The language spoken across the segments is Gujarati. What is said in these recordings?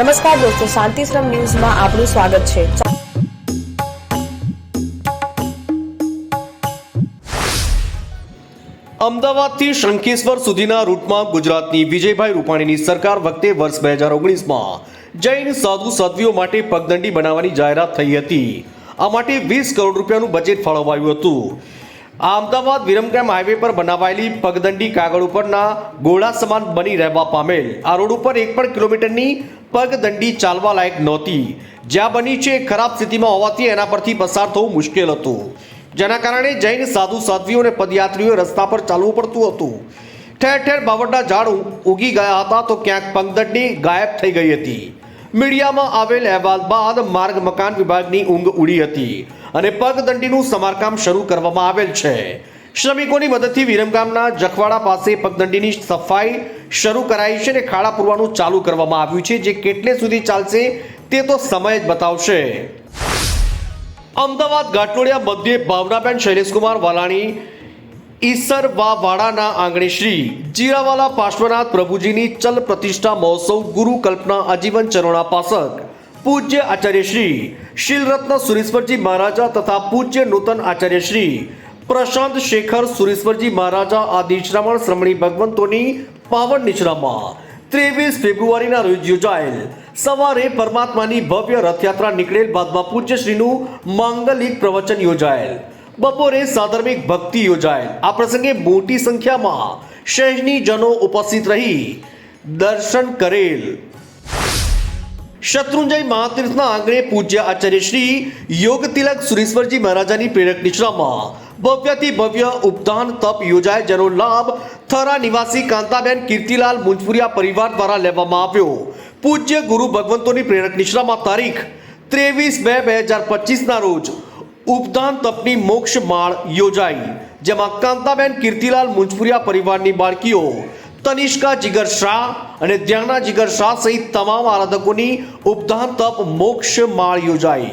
નમસ્કાર દોસ્તો, શાંતિશ્રમ ન્યૂઝમાં આપનું સ્વાગત છે. અમદાવાદથી શંખેશ્વર સુધીના રૂટમાં ગુજરાતની વિજયભાઈ રૂપાણીની સરકાર વખતે વર્ષ બે હજાર ઓગણીસમાં જૈન, સાધુ, સાધ્વીઓ માટે પગદંડી બનાવવાની જાહેરાત થઈ હતી. આ માટે વીસ કરોડ રૂપિયાનું બજેટ ફાળવાયું હતું. આ અમદાવાદ વિરમગામ હાઈવે પર બનાવાયેલી પગદંડી કાગળ ઉપરના ગોળા સમાન બની રહેવા પામેલ. આ રોડ ઉપર એક પણ કિલોમીટરની પગદંડી ચાલવા લાયક નહોતી. જ્યાં બની છે ખરાબ સ્થિતિમાં હોવાથી એના પરથી પસાર થવું મુશ્કેલ હતું. જેના કારણે જૈન સાધુ સાધ્વીઓ અને પદયાત્રીઓ રસ્તા પર ચાલવું પડતું હતું. ઠેર ઠેર બાવળના ઝાડ ઉગી ગયા હતા તો ક્યાંક પગદંડી ગાયબ થઈ ગઈ હતી. મીડિયામાં આવેલ અહેવાલ બાદ માર્ગ મકાન વિભાગની ઊંઘ ઉડી હતી અને પગદંડીનું સમારકામ શરૂ કરવામાં આવેલ છે. શ્રમિકોની મદદથી વિરમગામના જખવાડા પાસે પગદંડીની સફાઈ શરૂ કરાઈ છે અને ખાડા પૂરવાનું ચાલુ કરવામાં આવ્યું છે. જે કેટલે સુધી ચાલશે તે તો સમય જ બતાવશે. અમદાવાદ ગાંઠોડિયા મધ્યે ભાવનાબેન, શૈલેષકુમાર વાલાણી ઈસરવા વાડાના આંગણે શ્રી જીરાવાલા પાર્શ્વનાથ પ્રભુજીની ચલ પ્રતિષ્ઠા મહોત્સવ ગુરુ કલ્પના આજીવન ચરણા પાસક. પૂજ્ય આચાર્ય શ્રી શીલરત્ન સુરેશ્વરજી મહારાજા તથા પૂજ્ય નૂતન આચાર્ય શ્રી પ્રશાંત શેખર, સુરેશ્વરજી મહારાજા આ નિશ્રામણ શ્રમણી ભગવંતોની પાવન નિશ્રામાં ત્રેવીસ ફેબ્રુઆરીના રોજ યોજાયેલ. સવારે પરમાત્માની ભવ્ય રથયાત્રા નીકળેલ બાદમાં પૂજ્ય શ્રીનું માંગલિક પ્રવચન યોજાયેલ. બપોરે સાધર્મિક ભક્તિ યોજાયેલ. આ પ્રસંગે મોટી સંખ્યામાં શહેરની જનો ઉપસ્થિત રહી દર્શન કરેલ. શત્રુંજય મહાતીર્થના આંગણે પૂજ્ય આચાર્ય શ્રી યોગ તિલક સુરેશ્વરજી મહારાજાની પ્રેરક નિશ્રામાં ભવ્યથી ભવ્ય ઉપદાન તપ યોજાય, જેનો લાભ થરા નિવાસી કાંતાબેન કીર્તિલાલ મુંજપુરિયા પરિવાર દ્વારા લેવામાં આવ્યો. પૂજ્ય ગુરુ ભગવંતોની પ્રેરક નિશ્રામાં તારીખ ત્રેવીસ બે બે હજાર પચીસના રોજ ઉપદાન તપની મોક્ષ માળ યોજાઈ, જેમાં કાંતાબેન કીર્તિલાલ મુંજપુરિયા પરિવારની બાળકીઓ તનિષ્કા જીગર શાહ અને ધ્યાના જીગર શાહ સહિત તમામ આરાધકોની ઉપદાન તપ મોક્ષ માળ યોજાઈ.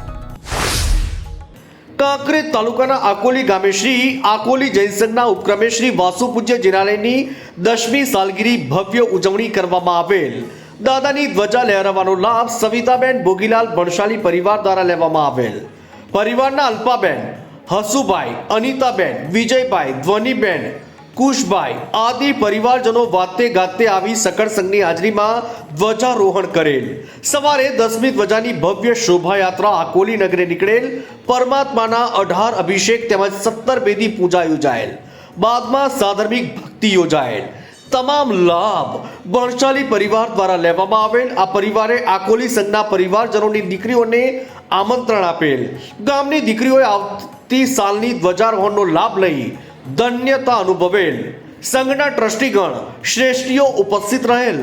કાંકરેજ તાલુકાના આકોલી ગામે શ્રી આકોલી જૈન સંઘના ઉપક્રમે શ્રી વાસુપૂજ્ય જિનાલયની દસમી સાલગીરી ભવ્ય ઉજવણી કરવામાં આવેલ. દાદાની ધ્વજા લહેરાવવાનો લાભ સવિતાબેન ભોગીલાલ ભણશાલી પરિવાર દ્વારા લેવામાં આવેલ. પરિવારના અલ્પાબેન હસુભાઈ, અનિતાબેન, વિજયભાઈ, ધ્વનિબેન કુશભાઈ, આદિ પરિવારજનો વાતે ગાતે આવી સંઘની હાજરીમાં ધ્વજારોહણ કરેલ. સવારે દસમી ધ્વજાની ભવ્ય શોભાયાત્રા આકોલી નગરે નીકળેલ. પરમાત્માના અઢાર અભિષેક તેમજ સત્તર બેદી પૂજા યોજાયેલ. બાદમાં સાધર્મિક ભક્તિ યોજાયેલ. તમામ લાભ બણશાલી પરિવાર દ્વારા લેવામાં આવેલ. આ પરિવારે આકોલી સંઘના પરિવારજનોની દીકરીઓને આમંત્રણ આપેલ. ગામની દીકરીઓએ આવતી સાલની ધ્વજારોહણનો લાભ લઈ ધન્યતા અનુભવેલ સંઘના ટ્રસ્ટીગણ શ્રેષ્ઠીઓ ઉપસ્થિત રહેલ.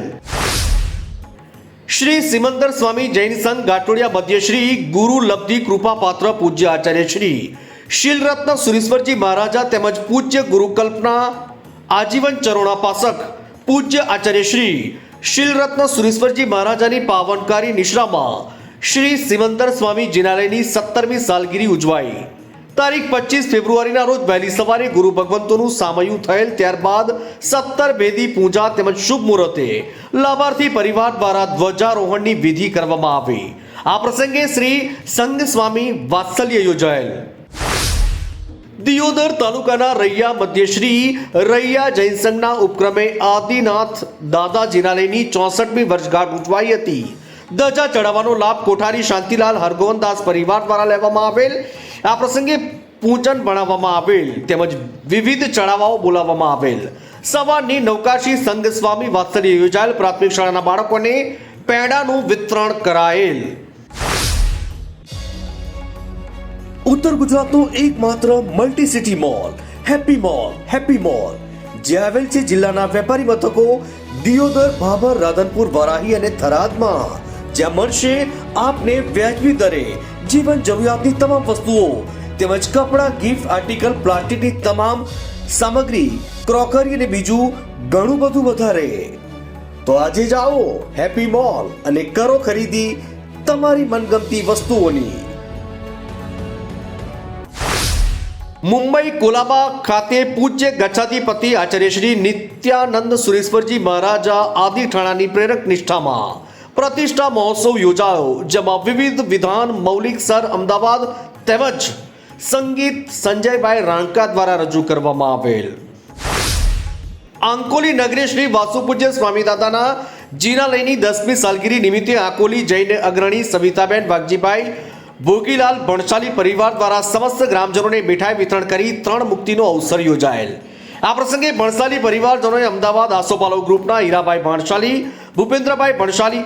શ્રી સિમંદર સ્વામી જૈન સંઘ ગાટોડિયા મધ્ય ગુરુ લબ્ધિ કૃપા પાત્ર પૂજ્ય આચાર્ય શ્રી શીલરત્ન સુરેશ્વરજી મહારાજા તેમજ પૂજ્ય ગુરુકલ્પના આજીવન ચરોણા પાસક પૂજ્ય આચાર્ય શ્રી શીલરત્ન સુરેશ્વરજી મહારાજાની પાવનકારી નિશ્રામાં શ્રી સિમંદર સ્વામી જિનાલયની સત્તરમી સાલગીરી ઉજવાઈ. તારીખ પચીસ ફેબ્રુઆરીના રોજ વહેલી સવારે ગુરુ ભગવંતોનું સામયું થયેલ ત્યારબાદ સત્તર ભેદી પૂજા તેમજ શુભ મુહૂર્તે લાભાર્થી પરિવાર દ્વારા ધ્વજારોહણની વિધિ કરવામાં આવી. આ પ્રસંગે શ્રી સંઘ સ્વામી વાત્સલ્ય યોજાયેલ. દિયોદર તાલુકાના રૈયા મધ્ય શ્રી રૈયા જૈન સંઘના ઉપક્રમે આદિનાથ દાદા જિનાલયની ચોસઠમી વર્ષગાંઠ ઉજવાઈ હતી. ધજા ચડાવવાનો લાભ કોઠારી શાંતિલાલ હરગોવનદાસ પરિવાર દ્વારા લેવામાં આવેલ. આ પ્રસંગે પૂજન ભણાવવામાં આવેલ તેમજ વિવિધ ચડાવાઓ બોલાવવામાં આવેલ. સવારની નૌકાશી સંઘ સ્વામી વાત્સલ્ય યોજાયેલ પ્રાથમિક શાળાના બાળકોને પેડાનું વિતરણ કરાયેલ. ઉત્તર ગુજરાતનો એકમાત્ર multi city mall happy mall happy mall. જે આવેલ છે જિલ્લાના વેપારી મથકો દિયોદર ભાભર રાધનપુર, વરાહી અને થરાદમાં. જ્યાં મળશે આપને વ્યાજબી દરે જીવન જરૂરિયાતની તમામ વસ્તુઓ તેમજ કપડાં ગિફ્ટ આર્ટિકલ પ્લાસ્ટિકની તમામ સામગ્રી ક્રોકરી અને બીજું ઘણું બધું વધારે. તો આજે જાઓ હેપી મોલ અને કરો ખરીદી તમારી મનગમતી વસ્તુઓની. મુંબઈ કોલાબા ખાતે પૂજ્ય ગચ્છાધિપતિ આચાર્ય શ્રી નિત્યાનંદ સુરેશ્વરજી મહારાજા આદિ ઠાણાની પ્રેરક નિષ્ઠામાં પ્રતિષ્ઠા મહોત્સવ યોજાયો, જેમાં વિવિધ વિધાન, મૌલિક સર, અમદાવાદ તેમજ સંગીત સંજયભાઈ રાણકા દ્વારા રજૂ કરવામાં આવેલ. આંકોલી નગરી શ્રી વાસુપૂજ્ય સ્વામીદાદાના જીનાલયની દસમી સાલગીરી નિમિત્તે આંકોલી જૈન અગ્રણી સવિતાબેન વાઘજીભાઈ, ભોગીલાલ ભણશાલી પરિવાર દ્વારા સમસ્ત ગ્રામજનોને મીઠાઈ વિતરણ કરી ત્રણ મુક્તિનો અવસર યોજાયેલ. આ પ્રસંગે ભણશાલી પરિવારજનોએ અમદાવાદ આસોપાલો ગ્રુપના હીરાભાઈ ભણશાલી ભૂપેન્દ્રભાઈ ભણશાલી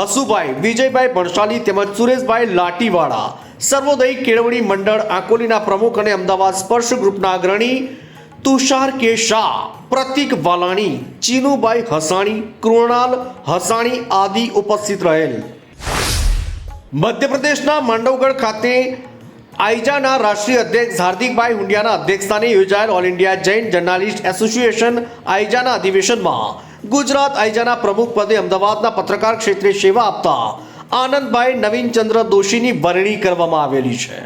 હસુભાઈ, વિજયભાઈ ભણશાલી તેમજ સુરેશભાઈ લાટીવાળા સર્વોદય કેળવણી મંડળ આંકોલીના પ્રમુખ અને અમદાવાદ સ્પર્શ ગ્રુપના અગ્રણી તુષાર કે શાહ, પ્રતિક વાલાણી ચીનુભાઈ હસાણી, કૃણાલ હસાણી આદિ ઉપસ્થિત રહેલ. મધ્યપ્રદેશના માંડવગઢ ખાતે આઈજાના રાષ્ટ્રીય અધ્યક્ષ હાર્દિકભાઈ હુંડિયાના અધ્યક્ષસ્થાને યોજાયેલ All India Jain Journalist Association આઈજાના અધિવેશનમાં ગુજરાત આઈજાના પ્રમુખ પદે અમદાવાદના પત્રકાર ક્ષેત્રે સેવા આપતા આનંદભાઈ નવીનચંદ્ર દોશીની વરણી કરવામાં આવેલી છે.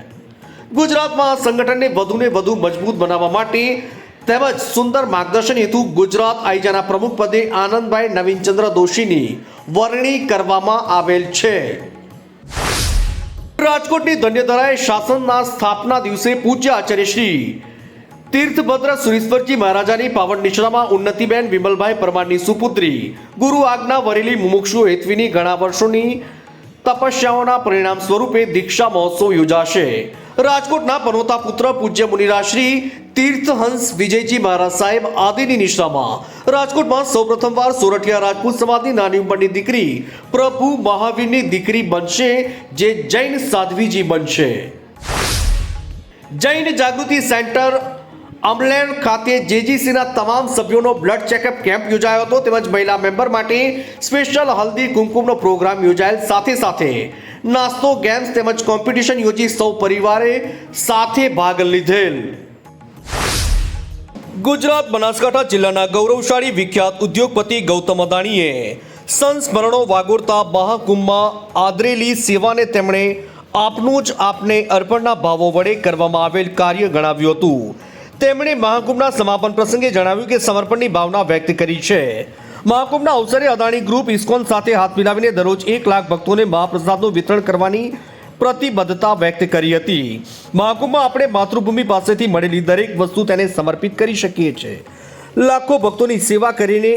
ગુજરાતમાં આ સંગઠનને વધુને વધુ મજબૂત બનાવવા માટે તેમજ સુંદર માર્ગદર્શન હેતુ ગુજરાત આઈજાના પ્રમુખ પદે આનંદભાઈ નવીનચંદ્ર દોશીની વરણી કરવામાં આવેલ છે. રાજકોટની ધન્યધરાએ શાસનના સ્થાપના દિવસે પૂજ્ય આચાર્ય શ્રી તીર્થભદ્ર સુરેશ્વરજી મહારાજાની પાવન નિશ્રામાં ઉન્નતિબેન વિમલભાઈ પરમારની સુપુત્રી ગુરુ આજ્ઞા વરેલી મુમુક્ષુ હેતવીની ઘણા વર્ષોની તપસ્યાઓના પરિણામ સ્વરૂપે દીક્ષા મહોત્સવ યોજાશે. રાજકોટના પનોતા પુત્ર પૂજ્ય મુનિરાશ્રી તીર્થહંસ વિજયજી મહારાજ સાહેબ આદિની નિશ્રામાં રાજકોટમાં સૌપ્રથમવાર સોરઠિયા રાજપૂત સમાજની નાની ઉંમરની દીકરી પ્રભુ મહાવીરની દીકરી બનશે, જે જૈન સાધ્વીજી બનશે. જૈન જાગૃતિ સેન્ટર અમલેર ખાતે જેજીસીના તમામ સભ્યોનો બ્લડ ચેકઅપ કેમ્પ યોજાયો હતો, તેમજ મહિલા મેમ્બર માટે સ્પેશિયલ હલ્દી કુમકુમનો પ્રોગ્રામ યોજાયેલ. સાથે સાથે નાસ્તો, ગેમ્સ તેમજ કોમ્પિટિશન યોજી સૌ પરિવારે સાથે ભાગ લીધેલ. ગુજરાત બનાસકાંઠા જિલ્લાના ગૌરવશાળી વિખ્યાત ઉદ્યોગપતિ ગૌતમ અદાણીએ સંસ્મરણો વાગોરતા મહાકુંભમાં આદરેલી સેવાને તેમણે આપનું જ આપને અર્પણના ભાવો વડે કરવામાં આવેલ કાર્ય ગણાવ્યું હતું. તેમણે મહાકુંભના સમાપન પ્રસંગે જણાવ્યું કે સમર્પણની ભાવના વ્યક્ત કરી છે. મહાકુંભના અવસરે અદાણી ગ્રુપ ઇસ્કોન સાથે હાથ મિલાવીને દરરોજ એક લાખ ભક્તોને મહાપ્રસાદનું વિતરણ કરવાની પ્રતિબદ્ધતા વ્યક્ત કરી હતી. મહાકુંભમાં આપણે માતૃભૂમિ પાસેથી મળેલી દરેક વસ્તુ તેને સમર્પિત કરી શકીએ છીએ. લાખો ભક્તોની સેવા કરીને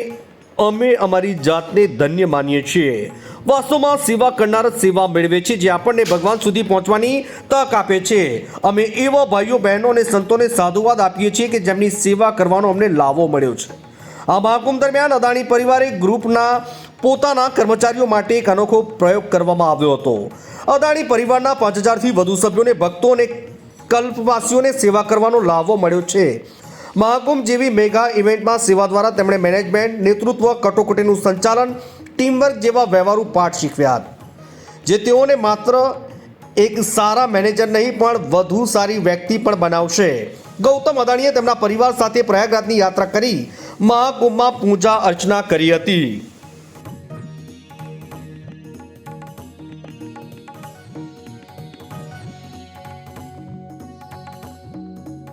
અમે અમારી જાતને ધન્ય માનીએ છીએ. વાસ્તવમાં સેવા કરનાર સેવા મેળવે છે જે આપણને ભગવાન સુધી પહોંચવાની તક આપે છે. અમે એવા ભાઈઓ, બહેનો અને સંતોને સાધુવાદ આપીએ છીએ કે જેમની સેવા કરવાનો અમને લાવો મળ્યો છે. આ મહાકુંભ દરમિયાન અદાણી પરિવારે ગ્રુપના પોતાના કર્મચારીઓ માટે એક અનોખો પ્રયોગ કરવામાં આવ્યો હતો. અદાણી પરિવારના પાંચ હજારથી વધુ સભ્યોને ભક્તો અને કલ્પવાસીઓને સેવા કરવાનો લાવો મળ્યો છે. મહાકુંભ જેવી મેગા ઇવેન્ટમાં સેવા દ્વારા તેમણે મેનેજમેન્ટ, નેતૃત્વ, કટોકટીનું સંચાલન, ટીમવર્ક જેવા વ્યવહારુ પાઠ શીખવ્યા જે તેઓને માત્ર એક સારા મેનેજર નહીં, પણ વધુ સારી વ્યક્તિ પણ બનાવશે. ગૌતમ અદાણીએ તેમના પરિવાર સાથે પ્રયાગરાજની યાત્રા કરી મહાકુંભમાં પૂજા અર્ચના કરી હતી.